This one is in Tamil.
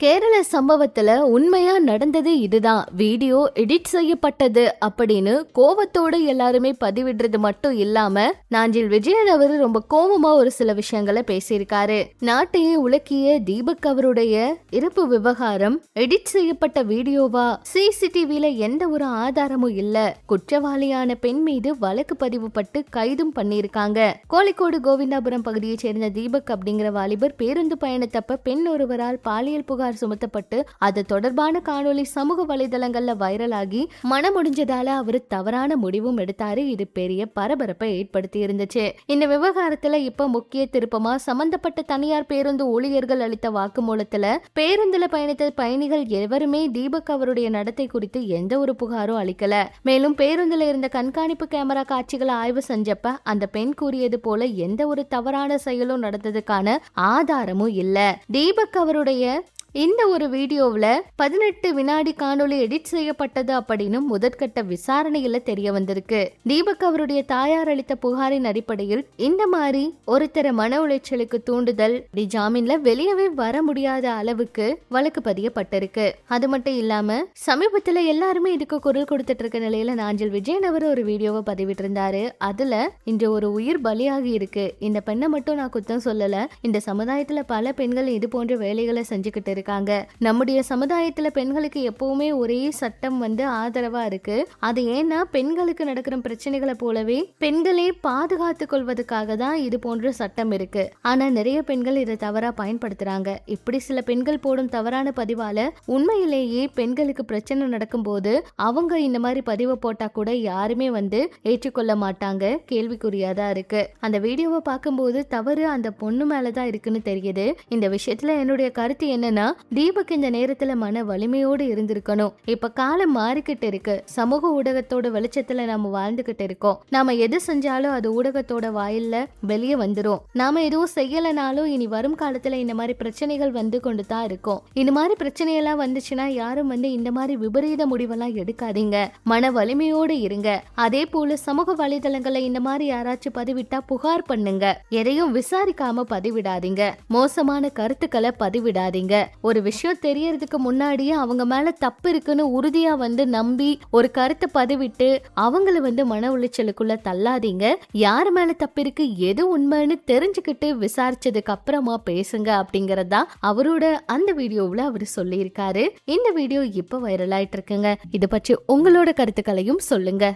கேரள சம்பவத்துல உண்மையா நடந்தது இதுதான். வீடியோ எடிட் செய்யப்பட்டது அப்படின்னு கோவத்தோடு எல்லாருமே பதிவிடுறது மட்டும் இல்லாம நாஞ்சில் விஜயன் அவர் ரொம்ப கோபமா ஒரு சில விஷயங்களை பேசியிருக்காரு. நாட்டையே உலக்கிய தீபக் அவருடைய இறப்பு விவகாரம் எடிட் செய்யப்பட்ட வீடியோவா சிசிடிவில எந்த ஒரு ஆதாரமும் இல்ல. குற்றவாளியான பெண் மீது வழக்கு பதிவு பட்டு கைதும் பண்ணியிருக்காங்க. கோழிக்கோடு கோவிந்தாபுரம் பகுதியைச் சேர்ந்த தீபக் அப்படிங்கிற வாலிபர் பேருந்து பயணத்தப்ப பெண் ஒருவரால் பாலியல் புகார் சுமத்தப்பட்டு அது தொடர்பான காணொளி சமூக வலைதளங்கள்ல வைரலாகி மனம் முடிஞ்சதால அவர் தவறான முடிவும் எடுத்தாரு. இது பெரிய பரபரப்பை ஏற்படுத்தி இருந்துச்சு இந்த விவகாரத்துல இப்ப முக்கிய திருப்பமா சம்பந்தப்பட்ட தனியார் பேருந்து ஊழியர்கள் அளித்த வாக்குமூலத்துல பேருந்துல பயணித்த பயணிகள் எவருமே தீபக் அவருடைய நடத்தை குறித்து எந்த ஒரு புகாரும் அளிக்கல. மேலும் பேருந்துல இருந்த கண்காணிப்பு கேமரா காட்சிகளை ஆய்வு செஞ்சப்ப அந்த பெண் கூறியது போல எந்த ஒரு தவறான செயலும் நடந்ததுக்கான ஆதாரமும் இல்ல. தீபக் அவருடைய இந்த ஒரு வீடியோவில் பதினெட்டு வினாடி காணொளி எடிட் செய்யப்பட்டது அப்படின்னு முதற்கட்ட விசாரணையில தெரிய வந்திருக்கு. தீபக் அவருடைய தாயார் அளித்த புகாரின் அடிப்படையில் இந்த மாதிரி ஒருத்தர மன உளைச்சலுக்கு தூண்டுதல் இப்படி ஜாமீன்ல வெளியவே வர முடியாத அளவுக்கு வழக்கு பதியப்பட்டிருக்கு. அது மட்டும் இல்லாம சமீபத்துல எல்லாருமே இதுக்கு குரல் கொடுத்துட்டு இருக்க நிலையில நாஞ்சல் விஜயன் அவர் ஒரு வீடியோவை பதிவிட்டு இருந்தாரு அதுல இன்று ஒரு உயிர் பலியாகி இருக்கு. இந்த பெண்ணை மட்டும் நான் குத்தம் சொல்லல. இந்த சமுதாயத்துல பல பெண்கள் இது போன்ற வேலைகளை செஞ்சுக்கிட்டு இருக்காங்க. நம்முடைய சமுதாயத்துல பெண்களுக்கு எப்பவுமே ஒரே சட்டம் வந்து ஆதரவா இருக்கு. அது ஏன்னா பெண்களுக்கு நடக்கிற பிரச்சனைகளை போலவே பெண்களே பாதுகாத்து கொள்வதற்காக தான் இது போன்ற சட்டம் இருக்கு. ஆனா நிறைய பெண்கள் இதை தவறா பயன்படுத்துறாங்க. இப்படி சில பெண்கள் போடும் தவறான பதிவால உண்மையிலேயே பெண்களுக்கு பிரச்சனை நடக்கும்போது அவங்க இந்த மாதிரி பதிவை போட்டா கூட யாருமே வந்து ஏற்றுக்கொள்ள மாட்டாங்க. கேள்விக்குறியாதான் இருக்கு. அந்த வீடியோவை பார்க்கும்போது தவறு அந்த பொண்ணு மேலதான் இருக்குன்னு தெரியுது. இந்த விஷயத்துல என்னுடைய கருத்து என்னன்னா தீபக் இந்த நேரத்துல மன வலிமையோடு இருந்திருக்கணும். இப்ப காலம் மாறிக்கிட்டு இருக்கு. சமூக ஊடகத்தோட வெளிச்சத்துல நாம வாழ்ந்துகிட்டு இருக்கோம். நாம எது செஞ்சாலும் அது ஊடகத்தோட வாயில்ல வெளியே வந்துடும் நாம எதுவும் செய்யலைனாலும் இனி வரும் காலத்துல இந்த மாதிரி பிரச்சனைகள் வந்து கொண்டு தான் இருக்கும். இந்த மாதிரி பிரச்சனையெல்லாம் வந்துச்சுன்னா யாரும் வந்து இந்த மாதிரி விபரீத முடிவெல்லாம் எடுக்காதீங்க. மன வலிமையோடு இருங்க. அதே போல சமூக வலைதளங்களை இந்த மாதிரி யாராச்சும் பதிவிட்டா புகார் பண்ணுங்க. எதையும் விசாரிக்காம பதிவிடாதீங்க. மோசமான கருத்துக்களை பதிவிடாதீங்க. ஒரு விஷயம் தெரியறதுக்கு முன்னாடியே அவங்க மேல தப்பு இருக்குன்னு உறுதியா வந்து நம்பி ஒரு கருத்தை பதிவிட்டு அவங்கள வந்து மன உளைச்சலுக்குள்ள தள்ளாதீங்க. யார் மேல தப்பு இருக்கு எது உண்மைன்னு தெரிஞ்சுக்கிட்டு விசாரிச்சதுக்கு அப்புறமா பேசுங்க அப்படிங்கறதா அவரோட அந்த வீடியோவில் அவர் சொல்லியிருக்காரு. இந்த வீடியோ இப்ப வைரல் ஆயிட்டு இருக்குங்க. இதை பற்றி உங்களோட கருத்துக்களையும் சொல்லுங்க.